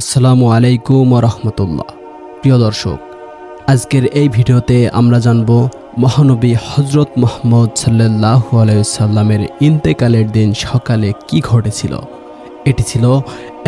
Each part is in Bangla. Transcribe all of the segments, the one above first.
আসসালামু আলাইকুম রহমতুল্লাহ প্রিয় দর্শক, আজকের এই ভিডিওতে আমরা জানব মহানবী হজরত মোহাম্মদ সাল্লাহ আলাইসাল্লামের ইন্তেকালের দিন সকালে কি ঘটেছিল। এটি ছিল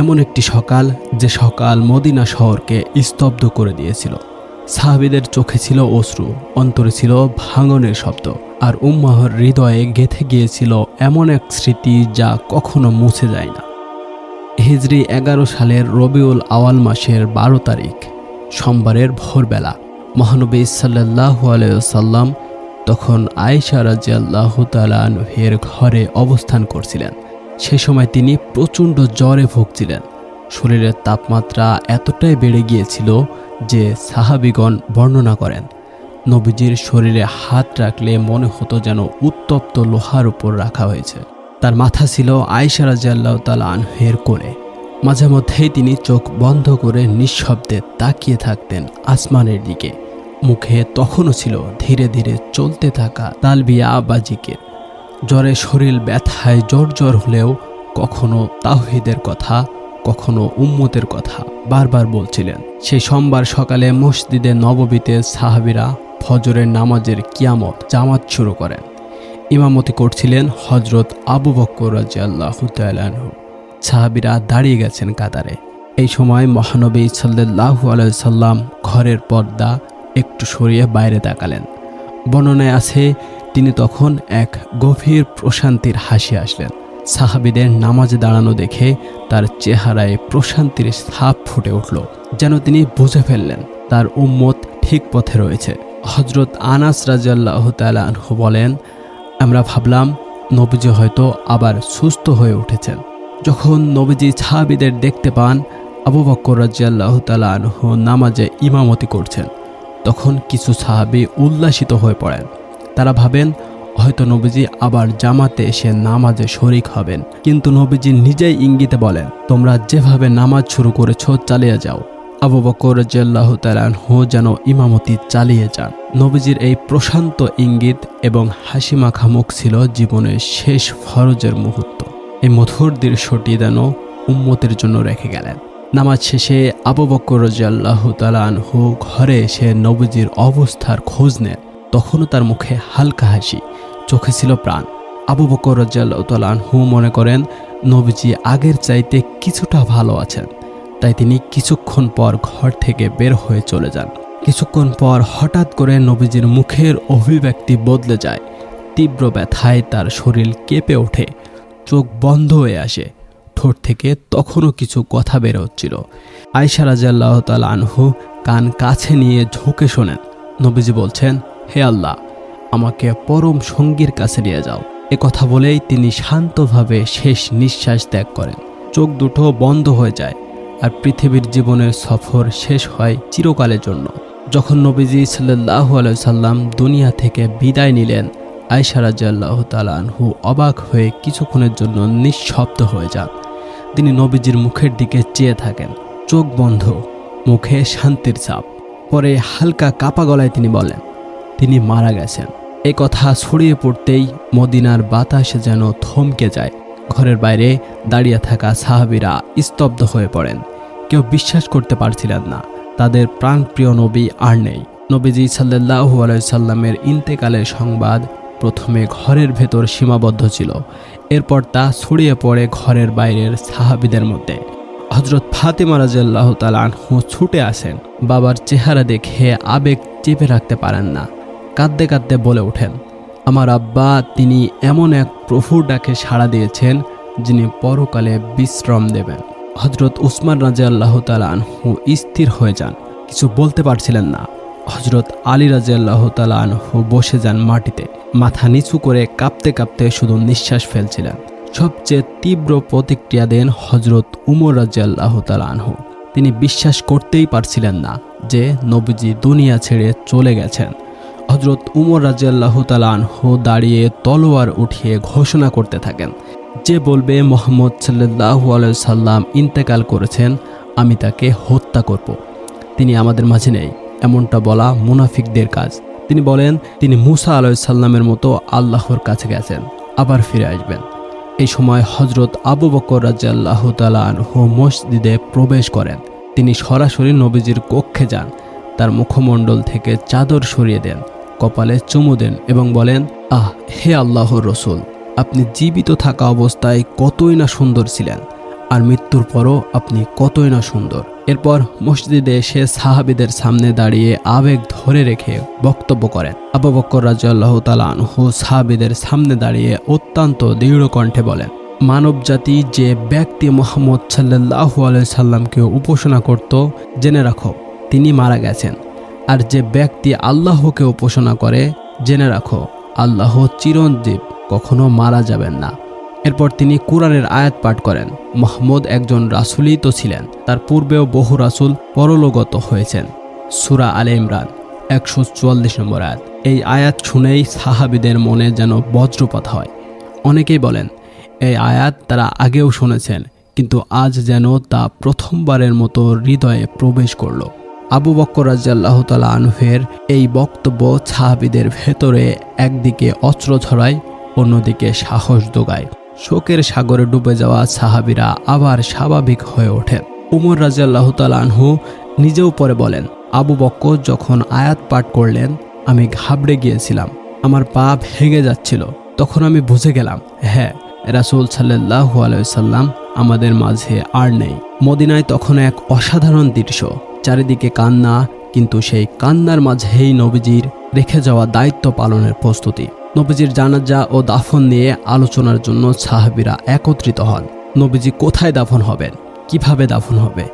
এমন একটি সকাল যে সকাল মদিনা শহরকে স্তব্ধ করে দিয়েছিল। সাহাবিদের চোখে ছিল অশ্রু, অন্তরে ছিল ভাঙনের শব্দ, আর উম্মাহর হৃদয়ে গেথে গিয়েছিল এমন এক স্মৃতি যা কখনো মুছে যায় না। হিজরি এগারো সালের রবিউল আওয়াল মাসের বারো তারিখ, সোমবারের ভোরবেলা। মহানবী সাল্লাহ আলাইসাল্লাম তখন আয়েশা রাজিয়াল্লাহ তালাহের ঘরে অবস্থান করছিলেন। সে সময় তিনি প্রচণ্ড জ্বরে ভুগছিলেন। শরীরের তাপমাত্রা এতটাই বেড়ে গিয়েছিল যে সাহাবিগণ বর্ণনা করেন, নবীজির শরীরে হাত রাখলে মনে হতো যেন উত্তপ্ত লোহার উপর রাখা হয়েছে। তার মাথা ছিল আয়েশা রাজিয়াল্লাহ তালা আনহের কোলে মাঝে মধ্যেই তিনি চোখ বন্ধ করে নিঃশব্দে তাকিয়ে থাকতেন আসমানের দিকে। মুখে তখনও ছিল ধীরে ধীরে চলতে থাকা তালবিয়া বাজিকে জ্বরে শরীর ব্যথায় জ্বর জ্বর হলেও কখনো তাহিদের কথা, কখনো উম্মতের কথা বারবার বলছিলেন। সেই সোমবার সকালে মসজিদে নববীতে সাহাবিরা ফজরের নামাজের কিয়ামত জামাত শুরু করেন। ইমামতি করছিলেন হজরত আবু বক্কর রাজিয়াল্লাহ তালাহু সাহাবিরা দাঁড়িয়ে গেছেন কাতারে। এই সময় মহানবী সাল্লাহু আলাইসাল্লাম ঘরের পর্দা একটু সরিয়ে বাইরে তাকালেন। বর্ণনায় আছে, তিনি তখন এক গভীর প্রশান্তির হাসি আসলেন। সাহাবিদের নামাজে দাঁড়ানো দেখে তার চেহারায় প্রশান্তির ছাপ ফুটে উঠল, যেন তিনি বুঝে ফেললেন তার উম্মত ঠিক পথে রয়েছে। হজরত আনাস রাজিয়াল্লাহ তালাহু বলেন আমরা ভাবলাম, নবীজি হয়তো আবার সুস্থ হয়ে উঠেছেন। যখন নবীজি সাহাবিদের দেখতে পান, আবু বক্কর রাজিয়াল্লাহ তালাহ নামাজে ইমামতি করছেন, তখন কিছু সাহাবি উল্লাসিত হয়ে পড়েন। তারা ভাবেন, হয়তো নবীজি আবার জামাতে এসে নামাজে শরিক হবেন। কিন্তু নবীজি নিজেই ইঙ্গিতে বলেন, তোমরা যেভাবে নামাজ শুরু করেছ, চালিয়ে যাও। আবু বকর রাজিয়াল্লাহ তালাহ যেন ইমামতি চালিয়ে যান। নবীজির এই প্রশান্ত ইঙ্গিত এবং হাসিমাখা মুখ ছিল জীবনের শেষ ফরজের মুহূর্ত। এই মধুর দৃশ্যটি যেন উম্মতের জন্য রেখে গেলেন। নামাজ শেষে আবু বকর রাজিয়াল্লাহ তালাহু ঘরে এসে নবীজির অবস্থার খোঁজ নেন। তখনও তার মুখে হালকা হাসি, চোখে ছিল প্রাণ। আবু বকর রাজিয়াল্লাহ তালাহু মনে করেন, নবীজি আগের চাইতে কিছুটা ভালো আছেন। তাই তিনি কিছুক্ষণ পর ঘর থেকে বের হয়ে চলে যান। কিছুক্ষণ পর হঠাৎ করে নবীজির মুখের অভিব্যক্তি বদলে যায়। তীব্র ব্যথায় তার শরীর কেঁপে ওঠে, চোখ বন্ধ হয়ে আসে। ঠোঁট থেকে তখনও কিছু কথা বের হচ্ছিল। আয়সা রাজাল্লাহ তাল আনহু কান কাছে নিয়ে ঝুঁকে শোনেন। নবীজি বলছেন, হে আল্লাহ, আমাকে পরম সঙ্গীর কাছে নিয়ে যাও। এ কথা বলেই তিনি শান্তভাবে শেষ নিঃশ্বাস ত্যাগ করেন। চোখ দুটো বন্ধ হয়ে যায়। আর পৃথিবীর জীবনের সফর শেষ হয় চিরকালের জন্য। যখন নবীজি সাল্লাহ সাল্লাম দুনিয়া থেকে বিদায় নিলেন আয়সারাজ্লাহ তালানহু অবাক হয়ে কিছুক্ষণের জন্য নিঃশব্দ হয়ে যান। তিনি নবীজির মুখের দিকে চেয়ে থাকেন। চোখ বন্ধ, মুখে শান্তির চাপ পরে হালকা কাপা গলায় তিনি বলেন, তিনি মারা গেছেন। এই কথা ছড়িয়ে পড়তেই মদিনার বাতাসে যেন থমকে যায়। ঘরের বাইরে দাঁড়িয়ে থাকা সাহাবিরা স্তব্ধ হয়ে পড়েন। কেউ বিশ্বাস করতে পারছিলেন না। তাদের প্রাণপ্রিয় নবী আর নেই। নবীজি সাল্লাহু আলাইসাল্লামের ইন্তেকালের সংবাদ প্রথমে ঘরের ভেতর সীমাবদ্ধ ছিল। এরপর তা ছড়িয়ে পড়ে ঘরের বাইরের সাহাবিদের মধ্যে। হজরত ফাতেমা রাজাল্লাহ তালাহু ছুটে আসেন। বাবার চেহারা দেখে আবেগ চেপে রাখতে পারেন না। কাঁদতে কাঁদতে বলে ওঠেন। আমার আব্বা তিনি এমন এক প্রভুর ডাকে সাড়া দিয়েছেন, যিনি পরকালে বিশ্রাম দেবেন। হজরত উসমান রাজা আল্লাহ আনহু স্থির হয়ে যান। কিছু বলতে পারছিলেন না। হজরত আলী রাজা আল্লাহ আনহু বসে যান মাটিতে। মাথা নিচু করে কাঁপতে কাঁপতে শুধু নিঃশ্বাস ফেলছিলেন। সবচেয়ে তীব্র প্রতিক্রিয়া দেন হজরত উমর রাজা আল্লাহ আনহু। তিনি বিশ্বাস করতেই পারছিলেন না যে নবীজি দুনিয়া ছেড়ে চলে গেছেন। হজরত উমর রাজিয়াল্লাহ তালানহু দাঁড়িয়ে তলোয়ার উঠিয়ে ঘোষণা করতে থাকেন। যে বলবে, মোহাম্মদ সাল্লাহু সাল্লাম ইন্তেকাল করেছেন, আমি তাকে হত্যা করব। তিনি আমাদের মাঝে নেই। এমনটা বলা মুনাফিকদের কাজ। তিনি বলেন, তিনি মুসা আলাইসাল্লামের মতো আল্লাহর কাছে গেছেন, আবার ফিরে আসবেন। এই সময় হজরত আবু বকর রাজিয়াল্লাহ তালাহু মসজিদে প্রবেশ করেন। তিনি সরাসরি নবীজির কক্ষে যান, তার মুখমণ্ডল থেকে চাদর সরিয়ে দেন। কপালে চুমু দেন এবং বলেন, আহ, হে আল্লাহর রসুল, আপনি জীবিত থাকা অবস্থায় কতই না সুন্দর ছিলেন, আর মৃত্যুর পরও আপনি কতই না সুন্দর। এরপর মসজিদে এসে সাহাবিদের সামনে দাঁড়িয়ে আবেগ ধরে রেখে বক্তব্য করেন। আবু বক্কর রাজিয়াল্লাহ তালা আনহু সাহাবিদের সামনে দাঁড়িয়ে অত্যন্ত দৃঢ় কণ্ঠে বলেন মানবজাতি যে ব্যক্তি মোহাম্মদ সাল্লাহ সাল্লামকে উপাসনা করত, জেনে রাখো, তিনি মারা গেছেন। আর যে ব্যক্তি আল্লাহকে উপাসনা করে, জেনে রাখো, আল্লাহ চিরঞ্জীব, কখনো মারা যাবেন না। এরপর তিনি কুরআনের আয়াত পাঠ করেন। মোহাম্মদ একজন রাসুলই তো ছিলেন, তার পূর্বেও বহু রাসুল পরলোগত হয়েছেন। সুরা আলে ইমরান, একশো চুয়াল্লিশ নম্বর আয়াত। এই আয়াত শুনেই সাহাবিদের মনে যেন বজ্রপাত হয়। অনেকেই বলেন, এই আয়াত তারা আগেও শুনেছেন, কিন্তু আজ যেন তা প্রথমবারের মতো হৃদয়ে প্রবেশ করল। আবু বক্কর রাজিয়াল্লাহ তালা এই বক্তব্য সাহাবিদের ভেতরে একদিকে অস্ত্র ছড়ায় অন্যদিকে সাহস দোগায়। শোকের সাগরে ডুবে যাওয়া সাহাবিরা আবার স্বাভাবিক হয়ে ওঠে। উমর রাজিয়াল্লাহ তালা আনহু নিজেও পরে বলেন, আবু বক্কর যখন আয়াত পাঠ করলেন, আমি ঘাবড়ে গিয়েছিলাম। আমার পা ভেঙে যাচ্ছিল। তখন আমি বুঝে গেলাম হ্যাঁ রাসুল সাল্লাহ আলাইসাল্লাম আমাদের মাঝে আর নেই। মদিনায় তখন এক অসাধারণ দৃশ্য। চারিদিকে কান্না, কিন্তু সেই কান্নার মাঝেই নবীজির রেখে যাওয়া দায়িত্ব পালনের প্রস্তুতি। নবীজির জানাজা ও দাফন নিয়ে আলোচনার জন্য সাহাবিরা একত্রিত হন। নবীজি কোথায় দাফন হবেন? কীভাবে দাফন হবে?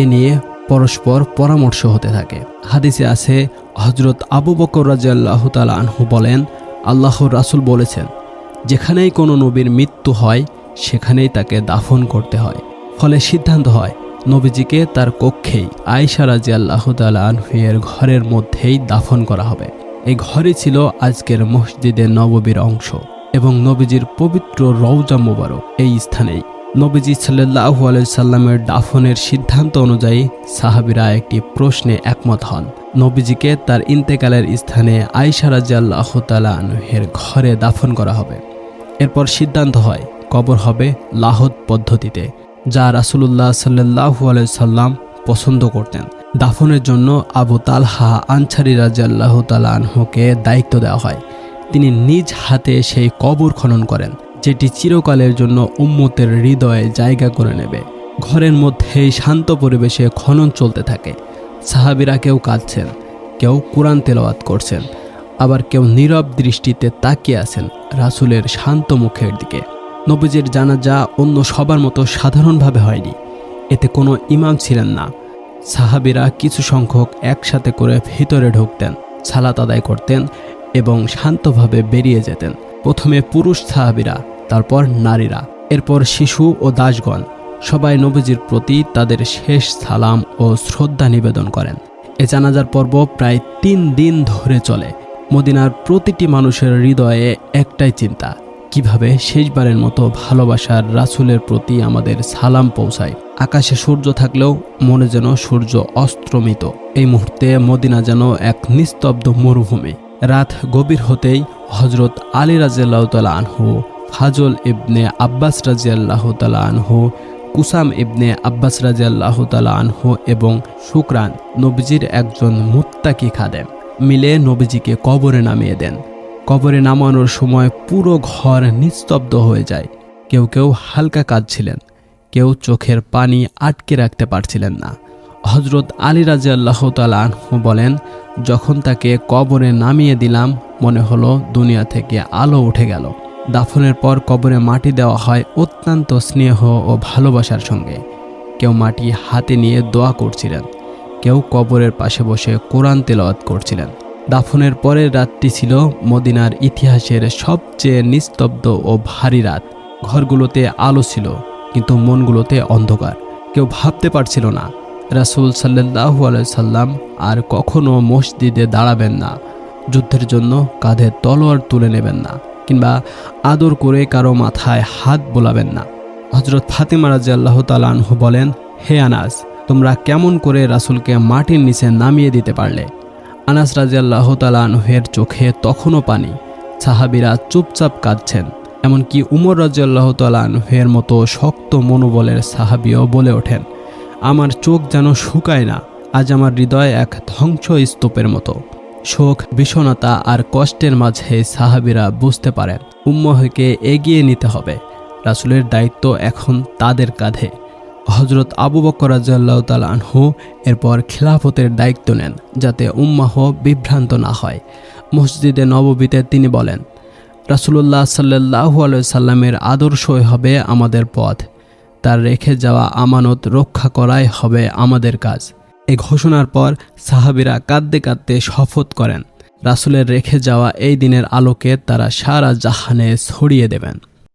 এ নিয়ে পরস্পর পরামর্শ হতে থাকে। হাদিসে আছে হজরত আবু বকর রাজিয়াল্লাহ আনহু বলেন, আল্লাহর রাসুল বলেছেন, যেখানেই কোনো নবীর মৃত্যু হয়, সেখানেই তাকে দাফন করতে হয়। ফলে সিদ্ধান্ত হয় নবীজিকে তার কক্ষেই আয়সা রাজি আল্লাহ আনহুয়ের ঘরের মধ্যেই দাফন করা হবে। এই ঘরই ছিল আজকের মসজিদে নববীর অংশ এবং নবীজির পবিত্র রৌজা মুবারক এই স্থানেই। নবীজি সাল্লাহু আলাইসাল্লামের দাফনের সিদ্ধান্ত অনুযায়ী সাহাবিরা একটি প্রশ্নে একমত হন। নবীজিকে তার ইন্তেকালের স্থানে আয়সা রাজি আল্লাহ আনহের ঘরে দাফন করা হবে। এরপর সিদ্ধান্ত হয়, কবর হবে লাহদ পদ্ধতিতে। যা রাসুলুল্লাহ সাল্লাহু সাল্লাম পছন্দ করতেন। দাফনের জন্য আবু তালহা আনসারি রাজিয়াল্লাহ তালা আনহুকে দায়িত্ব দেওয়া হয়। তিনি নিজ হাতে সেই কবর খনন করেন, যেটি চিরকালের জন্য উম্মতের হৃদয়ে জায়গা করে নেবে। ঘরের মধ্যেই শান্ত পরিবেশে খনন চলতে থাকে। সাহাবিরা কেউ কাঁদছেন, কেউ কোরআন তেলাওয়াত করছেন, আবার কেউ নীরব দৃষ্টিতে তাকিয়ে আছেন রাসুলের শান্ত মুখের দিকে। নবীজির জানাজা অন্য সবার মতো সাধারণভাবে হয়নি। এতে কোনো ইমাম ছিলেন না। সাহাবিরা কিছু সংখ্যক একসাথে করে ভিতরে ঢুকতেন, সালাত আদায় করতেন এবং শান্তভাবে বেরিয়ে যেতেন। প্রথমে পুরুষ সাহাবিরা, তারপর নারীরা, এরপর শিশু ও দাসগণ। সবাই নবীজির প্রতি তাদের শেষ সালাম ও শ্রদ্ধা নিবেদন করেন। এ জানাজার পর্ব প্রায় তিন দিন ধরে চলে। মদিনার প্রতিটি মানুষের হৃদয়ে একটাই চিন্তা কীভাবে শেষবারের মতো ভালোবাসার রাসুলের প্রতি আমাদের সালাম পৌঁছায়? আকাশে সূর্য থাকলেও মনে যেন সূর্য অস্ত্রমিত এই মুহূর্তে মদিনা যেন এক নিস্তব্ধ মরুভূমি। রাত গভীর হতেই হজরত আলী রাজিয়াল্লাহ তালা আনহু, ফাজল ইবনে আব্বাস রাজিয়াল্লাহ তালা আনহু, কুসাম ইবনে আব্বাস রাজিয়াল্লাহ তালা আনহু এবং শুক্রান নবজির একজন মুত্তাকি খাদেম মিলে নবীজিকে কবরে নামিয়ে দেন। কবরে নামানোর সময় পুরো ঘর নিস্তব্ধ হয়ে যায়। কেউ কেউ হালকা কাঁদছিলেন, কেউ চোখের পানি আটকে রাখতে পারছিলেন না। হজরত আলী রাজি আল্লাহ তালু বলেন, যখন তাকে কবরে নামিয়ে দিলাম, মনে হলো দুনিয়া থেকে আলো উঠে গেল। দাফনের পর কবরে মাটি দেওয়া হয় অত্যন্ত স্নেহ ও ভালোবাসার সঙ্গে। কেউ মাটি হাতে নিয়ে দোয়া করছিলেন, কেউ কবরের পাশে বসে কোরআন তেলাওয়াত করছিলেন। দাফনের পরের রাতটি ছিল মদিনার ইতিহাসের সবচেয়ে নিস্তব্ধ ও ভারী রাত। ঘরগুলোতে আলো ছিল, কিন্তু মনগুলোতে অন্ধকার। কেউ ভাবতে পারছিল না, রাসুল সাল্লাহু সাল্লাম আর কখনো মসজিদে দাঁড়াবেন না। যুদ্ধের জন্য কাঁধে তলোয়ার তুলে নেবেন না, কিংবা আদর করে কারও মাথায় হাত বোলাবেন না। হজরত ফাতেমা রাজি আল্লাহ তালহু বলেন, হে আনাস, তোমরা কেমন করে রাসুলকে মাটির নিচে নামিয়ে দিতে পারলে? আনাস রাজি আল্লাহ তালাহের চোখে তখনও পানি। সাহাবিরা চুপচাপ কাঁদছেন, এমনকি উমর রাজিয়াল্লাহ তালাহের মতো শক্ত মনোবলের সাহাবিও বলে ওঠেন, আমার চোখ যেন শুকায় না, আজ আমার হৃদয় এক ধ্বংস স্তূপের মতো। শোক বিষণতা আর কষ্টের মাঝে সাহাবিরা বুঝতে পারেন, উম্মহকে এগিয়ে নিতে হবে। রাসুলের দায়িত্ব এখন তাদের কাঁধে। হজরত আবু বকর রাজিয়াল্লাহ তাল আনহু এরপর খিলাফতের দায়িত্ব নেন যাতে উম্মাহ বিভ্রান্ত না হয়। মসজিদে নববীতে তিনি বলেন, রাসুলুল্লাহ সাল্লাহ সাল্লামের আদর্শই হবে আমাদের পথ। তার রেখে যাওয়া আমানত রক্ষা করাই হবে আমাদের কাজ। এই ঘোষণার পর সাহাবিরা কাঁদতে কাঁদতে শপথ করেন। রাসুলের রেখে যাওয়া এই দিনের আলোকে তারা সারা জাহানে ছড়িয়ে দেবেন।